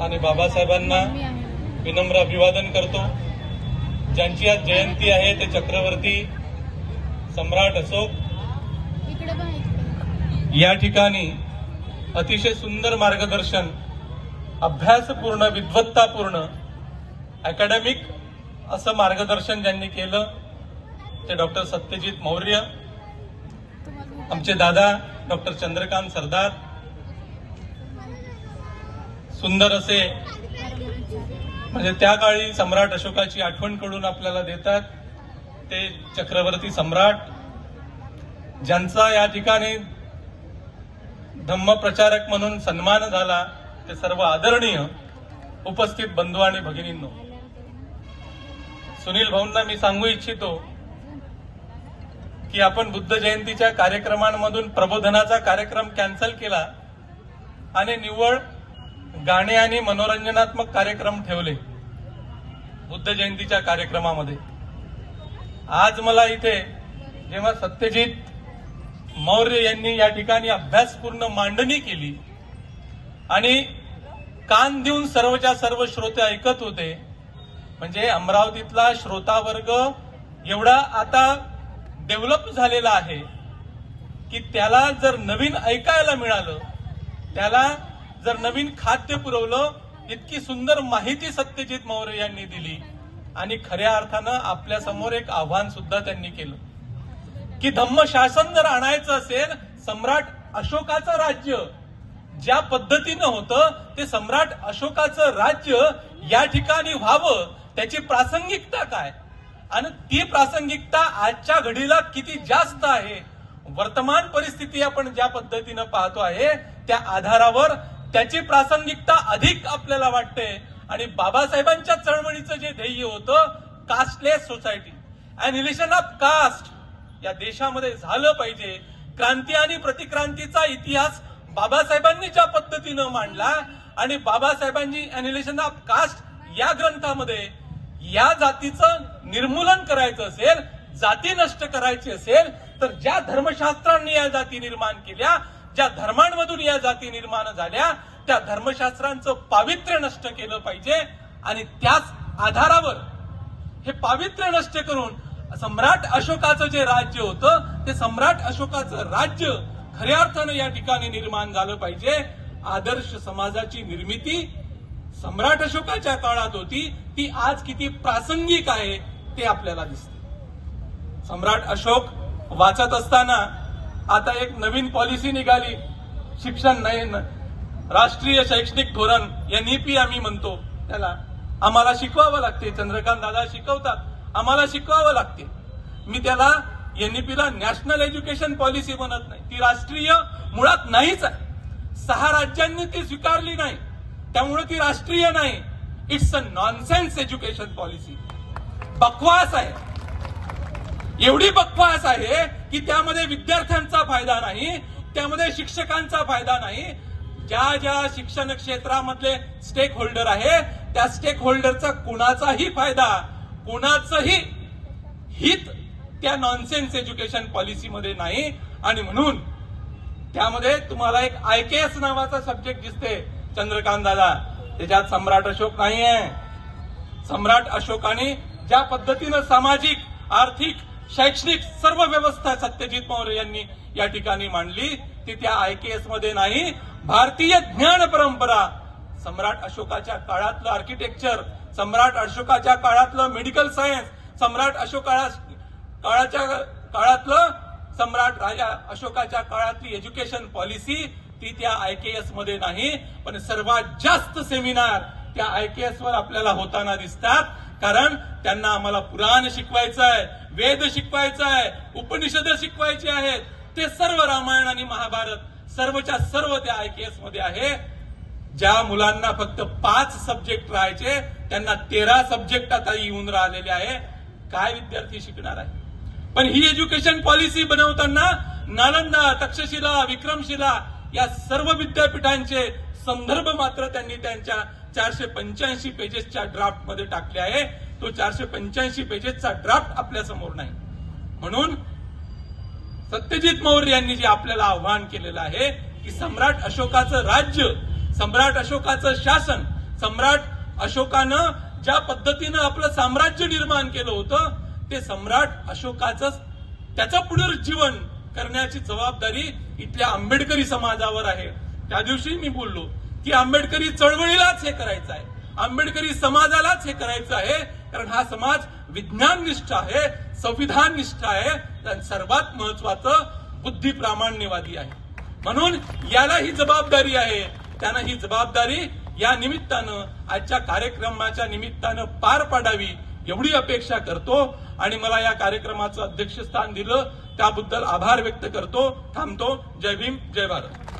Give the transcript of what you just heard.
आणि बाबासाहेबांना विनम्र अभिवादन करतो. ज्यांची आज जयंती आहे ते चक्रवर्ती सम्राट अशोक या ठिकाणी अतिशय सुंदर मार्गदर्शन अभ्यासपूर्ण विद्वत्तापूर्ण अकॅडमिक असं मार्गदर्शन ज्यांनी केलं ते डॉक्टर सत्यजित मौर्य आमचे दादा डॉक्टर चंद्रकांत सरदार सुंदर असे म्हणजे त्या काळी सम्राट अशोकाची आठवण करून आपल्याला देतात. ते चक्रवर्ती सम्राट ज्यांचा या ठिकाणी धम्मप्रचारक म्हणून सन्मान झाला ते सर्व आदरणीय उपस्थित बंधू आणि भगिनींनो. सुनील भाऊंना मी सांगू इच्छितो की आपण बुद्ध जयंतीच्या कार्यक्रमांमधून प्रबोधनाचा कार्यक्रम कॅन्सल केला आणि निव्वळ गाणे आणि मनोरंजनात्मक कार्यक्रम ठेवले. बुद्ध जयंतीच्या कार्यक्रमामध्ये. आज मला इथे जेव्हा सत्यजित मौर्य यांनी या ठिकाणी अभ्यासपूर्ण मांडणी केली आणि कान देऊन सर्वच्या सर्व श्रोते ऐकत होते म्हणजे अमरावतीतला श्रोता वर्ग एवढा आता डेव्हलप झालेला आहे की त्याला जर नवीन ऐकायला मिळालं त्याला जर नवीन खाद्य पुरवलं इतकी सुंदर माहिती सत्यजित मौर्य यांनी दिली. आणि खऱ्या अर्थानं आपल्यासमोर एक आव्हान सुद्धा त्यांनी केलं. की धम्म शासन जर आणायचं असेल सम्राट अशोकाचं राज्य ज्या पद्धतीनं होतं ते सम्राट अशोकाचं राज्य या ठिकाणी व्हावं त्याची प्रासंगिकता काय? आणि ती प्रासंगिकता आजच्या घडीला किती जास्त आहे? वर्तमान परिस्थिती आपण ज्या पद्धतीनं पाहतो आहे त्या आधारावर त्याची प्रासंगिकता अधिक आपल्याला वाटते. आणि बाबासाहेबांच्या चळवळीचं जे ध्येय होतं casteless society annihilation of caste या देशामध्ये झालं पाहिजे. क्रांती आणि प्रतिक्रांतीचा इतिहास बाबासाहेबांनी ज्या पद्धतीनं मांडला आणि बाबासाहेबांनी अॅनिलेशन ऑफ कास्ट या ग्रंथामध्ये या जातीचं निर्मूलन करायचं असेल जाती नष्ट करायची असेल तर ज्या धर्मशास्त्रांनी या जाती निर्माण केल्या ज्या धर्मांमधून या जाती निर्माण झाल्या त्या धर्मशास्त्रांचं पावित्र्य नष्ट केलं पाहिजे आणि त्याच आधारावर हे पावित्र्य नष्ट करून सम्राट अशोकाचं जे राज्य होतं ते सम्राट अशोकाचं राज्य खऱ्या अर्थानं या ठिकाणी निर्माण झालं पाहिजे. आदर्श समाजाची निर्मिती सम्राट अशोकाच्या काळात होती. ती आज किती प्रासंगिक आहे ते आपल्याला दिसते. सम्राट अशोक वाचत असताना आता एक नवीन पॉलिसी निघाली. शिक्षण नाही राष्ट्रीय शैक्षणिक धोरण एनईपी आम्ही म्हणतो. त्याला आम्हाला शिकवावं लागते. चंद्रकांत दादा शिकवतात. आम्हाला शिकवावं लागते. मी त्याला एनईपीला नॅशनल एज्युकेशन पॉलिसी म्हणत नाही. ती राष्ट्रीय मुळात नाहीच आहे. सहा राज्यांनी ती स्वीकारली नाही. त्यामुळे ती राष्ट्रीय नाही. It's a nonsense education policy बकवास आहे. एवढी बकवास आहे की त्यामध्ये विद्यार्थ्यांचा फायदा नाही त्यामध्ये शिक्षकांचा फायदा नाही. ज्या ज्या शिक्षण क्षेत्रामधले स्टेक होल्डर आहे त्या स्टेक होल्डरचा कुणाचाही फायदा कुणाचंही हित त्या नॉनसेन्स एज्युकेशन पॉलिसीमध्ये नाही. आणि म्हणून त्यामध्ये तुम्हाला एक आयकेएस नावाचा सब्जेक्ट दिसते चंद्रकांत दादा त्याच्यात सम्राट अशोक नाहीये. सम्राट अशोकाने ज्या पद्धतीनं सामाजिक आर्थिक शैक्षणिक सर्व व्यवस्था सत्यजित मौर्य यांनी या ठिकाणी मांडली ती त्या आयकेएसमध्ये नाही. भारतीय ज्ञान परंपरा सम्राट अशोकाच्या काळातलं आर्किटेक्चर सम्राट अशोकाच्या काळातलं मेडिकल सायन्स सम्राट अशोका काळाच्या काळातलं सम्राट राजा अशोकाच्या काळातली एज्युकेशन पॉलिसी ती त्या आयकेएसमध्ये नाही. पण सर्वात जास्त सेमिनार त्या आयकेएस वर आपल्याला होताना दिसतात. कारण त्यांना आम्हाला पुराण शिकवायचं आहे वेद शिकवायचं आहे उपनिषद शिकवायचे आहेत. ते सर्व रामायण आणि महाभारत सर्वच्या सर्व त्या आयकेएसमध्ये आहे. ज्या मुलांना फक्त पाच सब्जेक्ट राहायचे त्यांना तेरा सब्जेक्ट आता येऊन राहिलेले आहे. काय विद्यार्थी शिकणार आहे? पण ही एज्युकेशन पॉलिसी बनवताना नालंदा तक्षशिला विक्रमशिला या सर्व विद्यापीठांचे संदर्भ मात्र त्यांनी त्यांच्या चारशे पंच्याऐंशी पेजेसच्या ड्राफ्टमध्ये टाकले आहे. तो चारशे पंच्याऐंशी पेजेसचा ड्राफ्ट आपल्यासमोर नाही. म्हणून सत्यजित मौर्य यांनी जे आपल्याला आव्हान केलेलं आहे की सम्राट अशोकाचं राज्य सम्राट अशोकाचं शासन सम्राट अशोकानं ज्या पद्धतीनं आपलं साम्राज्य निर्माण केलं होतं ते सम्राट अशोकाचं त्याचं पुनरुज्जीवन करण्याची जबाबदारी इथल्या आंबेडकरी समाजावर आहे. त्या दिवशी मी बोललो की आंबेडकरी चळवळीलाच हे करायचं आहे. आंबेडकरी समाजालाच हे करायचं आहे कारण हा समाज विज्ञाननिष्ठ आहे संविधान निष्ठ आहे आणि सर्वात महत्वाचं बुद्धी प्रामाण्यवादी आहे. म्हणून याला ही जबाबदारी आहे. त्यांना ही जबाबदारी या निमित्तानं आजच्या कार्यक्रमाच्या निमित्तानं पार पाडावी एवढी अपेक्षा करतो. आणि मला या कार्यक्रमाचं अध्यक्षस्थान दिलं त्याबद्दल आभार व्यक्त करतो. थांबतो. जय भीम जय भारत.